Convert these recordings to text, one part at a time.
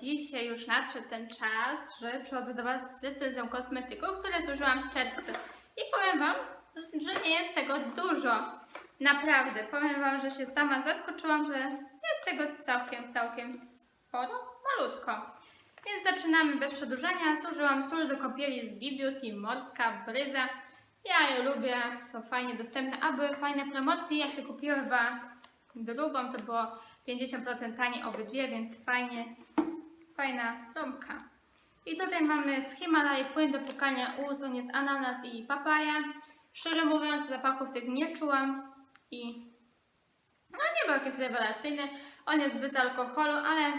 dzisiaj już nadszedł ten czas, że przychodzę do Was z recenzją kosmetyków, które zużyłam w czerwcu. I powiem Wam, że nie jest tego dużo. Naprawdę, powiem Wam, że się sama zaskoczyłam, że jest tego całkiem, całkiem sporo, malutko. Więc zaczynamy bez przedłużania. Zużyłam sól do kąpieli z B-Beauty, morska, bryza. Ja je lubię, są fajnie dostępne, a były fajne promocje. Jak się kupiło chyba drugą, to było 50% taniej obydwie, więc fajnie, fajna rąbka. I tutaj mamy z Himalaj płyn do pukania ust, on jest ananas i papaja. Szczerze mówiąc, zapachów tych nie czułam i no nie był jakiś rewelacyjny. On jest bez alkoholu, ale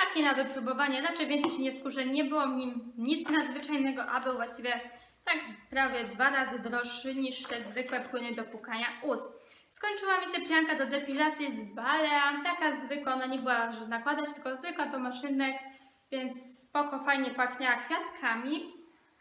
taki na wypróbowanie. Raczej więcej się nie skuszę. Nie było w nim nic nadzwyczajnego, a był właściwie tak prawie dwa razy droższy niż te zwykłe płyny do pukania ust. Skończyła mi się pianka do depilacji z Balea, taka zwykła, ona nie była że nakładać, tylko zwykła do maszynek, więc spoko, fajnie pachniała kwiatkami,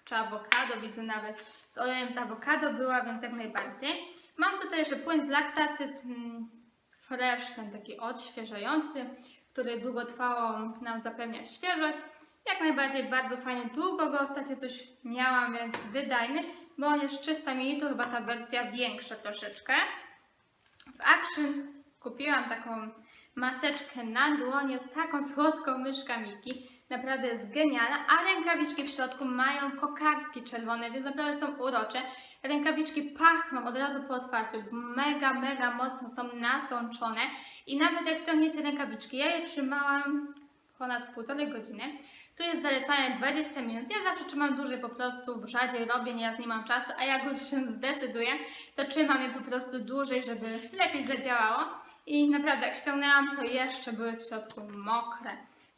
czy awokado, widzę nawet z olejem z awokado była, więc jak najbardziej. Mam tutaj jeszcze płyn z laktacyt mm, fresh, ten taki odświeżający, który długotrwało nam zapewnia świeżość. Jak najbardziej bardzo fajnie, długo go ostatnio coś miałam, więc wydajny, bo on jest 300 ml, chyba ta wersja większa troszeczkę. W Action kupiłam taką maseczkę na dłonie z taką słodką myszką Miki. Naprawdę jest genialna, a rękawiczki w środku mają kokardki czerwone, więc naprawdę są urocze. Rękawiczki pachną od razu po otwarciu, mega, mega mocno są nasączone i nawet jak ściągniecie rękawiczki, ja je trzymałam ponad półtorej godziny. Tu jest zalecane 20 minut. Ja zawsze trzymam dłużej po prostu, rzadziej robię, nieraz nie mam czasu, a jak już się zdecyduję, to trzymam je po prostu dłużej, żeby lepiej zadziałało. I naprawdę jak ściągnęłam, to jeszcze były w środku mokre.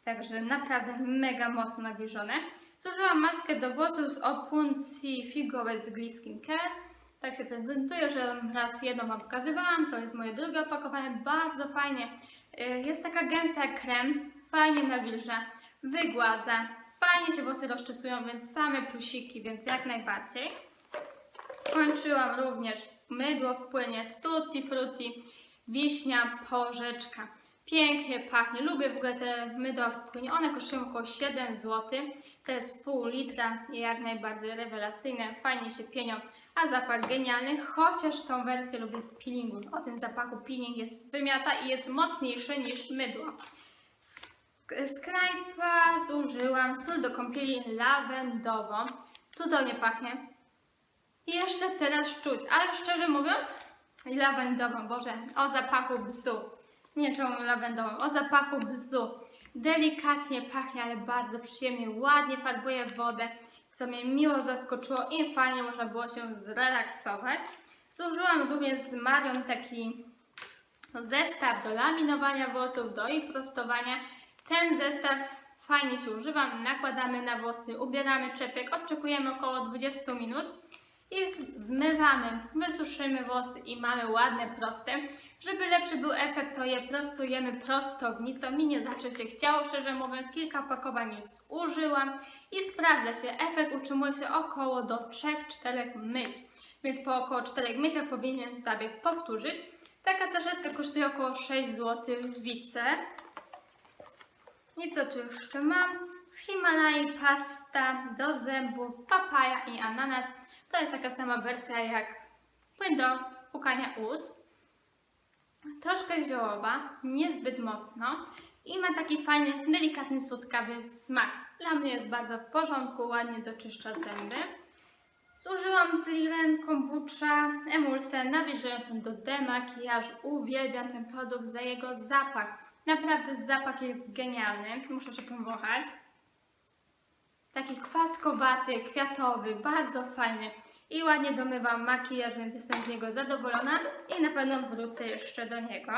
Także naprawdę mega mocno nawilżone. Zużyłam maskę do włosów z opuncji figowej z Glee. Tak się prezentuje, że raz jedną Wam pokazywałam, to jest moje drugie opakowanie, bardzo fajnie. Y, Jest taka gęsta jak krem, fajnie nawilża, wygładza, fajnie się włosy rozczesują, więc same plusiki, więc jak najbardziej. Skończyłam również mydło w płynie z Tutti Frutti, wiśnia, porzeczka. Pięknie pachnie, lubię w ogóle te mydła w płynie, one kosztują około 7 zł. To jest pół litra i jak najbardziej rewelacyjne, fajnie się pienią, a zapach genialny, chociaż tą wersję lubię z peelingu. O tym zapachu peeling jest wymiata i jest mocniejszy niż mydło. Z knajpa zużyłam sól do kąpieli lawendową. Cudownie pachnie. I jeszcze teraz czuć, ale szczerze mówiąc, lawendową, Boże, o zapachu bzu. Nie czemu lawendową, o zapachu bzu. Delikatnie pachnie, ale bardzo przyjemnie, ładnie farbuje wodę, co mnie miło zaskoczyło i fajnie można było się zrelaksować. Zużyłam również z Marią taki zestaw do laminowania włosów, do ich prostowania. Ten zestaw fajnie się używa, nakładamy na włosy, ubieramy czepek, odczekujemy około 20 minut i zmywamy, wysuszymy włosy i mamy ładne, proste. Żeby lepszy był efekt, to je prostujemy prostownicą. Mi nie zawsze się chciało, szczerze mówiąc, kilka opakowań już użyłam i sprawdza się, efekt utrzymuje się około do 3-4 myć, więc po około 4 myciach powinien zabieg powtórzyć. Taka saszetka kosztuje około 6 zł w Wice. I co tu jeszcze mam? Z Himalai pasta do zębów, papaja i ananas. To jest taka sama wersja jak płyn do pukania ust. Troszkę ziołowa, niezbyt mocno i ma taki fajny, delikatny, słodkawy smak. Dla mnie jest bardzo w porządku, ładnie doczyszcza zęby. Zużyłam z Lilen kombucha emulsę nawilżającą do demakijażu. Uwielbiam ten produkt za jego zapach. Naprawdę zapach jest genialny. Muszę się powąchać. Taki kwaskowaty, kwiatowy, bardzo fajny. I ładnie domywam makijaż, więc jestem z niego zadowolona i na pewno wrócę jeszcze do niego.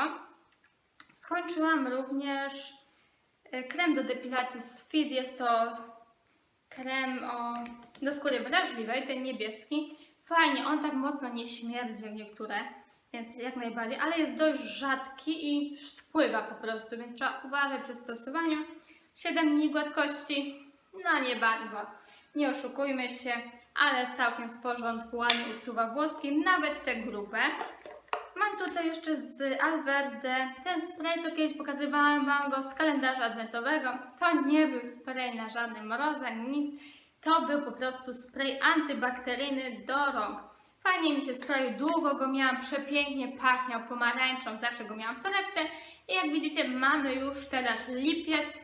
Skończyłam również e, krem do depilacji z Fit. Jest to krem o, do skóry wrażliwej, ten niebieski. Fajnie, on tak mocno nie śmierdzi jak niektóre, więc jak najbardziej, ale jest dość rzadki i spływa po prostu, więc trzeba uważać przy stosowaniu. 7 dni gładkości, no nie bardzo. Nie oszukujmy się, ale całkiem w porządku, ładnie usuwa włoski, nawet te grube. Mam tutaj jeszcze z Alverde ten spray, co kiedyś pokazywałam Wam go z kalendarza adwentowego. To nie był spray na żadny mrozek, nic. To był po prostu spray antybakteryjny do rąk. Fajnie mi się sprawił, długo go miałam, przepięknie pachniał pomarańczą, zawsze go miałam w torebce. I jak widzicie, mamy już teraz lipiec,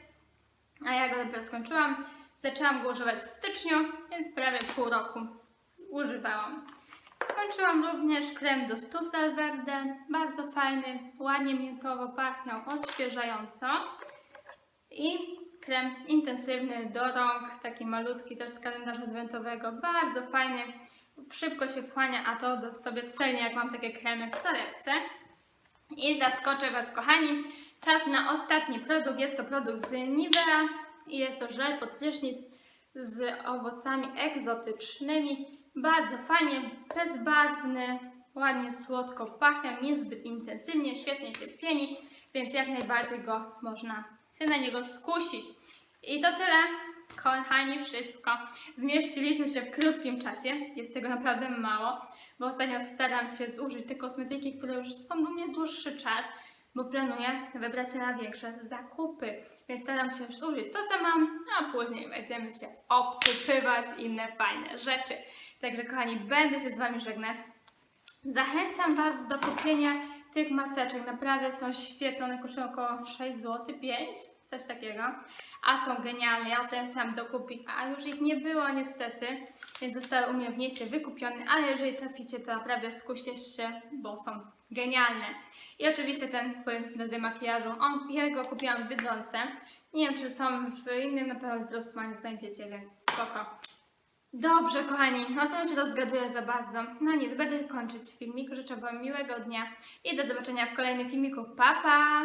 a ja go dopiero skończyłam. Zaczęłam go używać w styczniu, więc prawie pół roku używałam. Skończyłam również krem do stóp z Alverde, bardzo fajny, ładnie miętowo pachniał, odświeżająco. I krem intensywny do rąk, taki malutki też z kalendarza adwentowego, bardzo fajny, szybko się wchłania, a to sobie cenię, jak mam takie kremy w torebce. I zaskoczę Was, kochani, czas na ostatni produkt, jest to produkt z Nivea i jest to żel pod prysznic z owocami egzotycznymi. Bardzo fajnie, bezbarwny, ładnie słodko pachnie, niezbyt intensywnie, świetnie się pieni, więc jak najbardziej go można się na niego skusić. I to tyle, kochani, wszystko. Zmieściliśmy się w krótkim czasie, jest tego naprawdę mało, bo ostatnio staram się zużyć te kosmetyki, które już są do mnie dłuższy czas, bo planuję wybrać się na większe zakupy. Więc staram się już zużyć to, co mam, a później będziemy się obkupywać inne fajne rzeczy. Także kochani, będę się z Wami żegnać. Zachęcam Was do kupienia tych maseczek. Naprawdę są świetne, one kosztują około 6 zł, 5, coś takiego. A są genialne. Ja ostatnio chciałam dokupić, a już ich nie było niestety, więc zostały u mnie w mieście wykupione. Ale jeżeli traficie, to naprawdę skuście się, bo są genialne. I oczywiście ten płyn do demakijażu, on, ja go kupiłam w Biedronce. Nie wiem, czy są w innym, na pewno w Rossmanie znajdziecie, więc spoko. Dobrze, kochani, ostatnio się rozgaduję za bardzo. No nic, będę kończyć filmik. Życzę Wam miłego dnia i do zobaczenia w kolejnym filmiku. Pa, pa!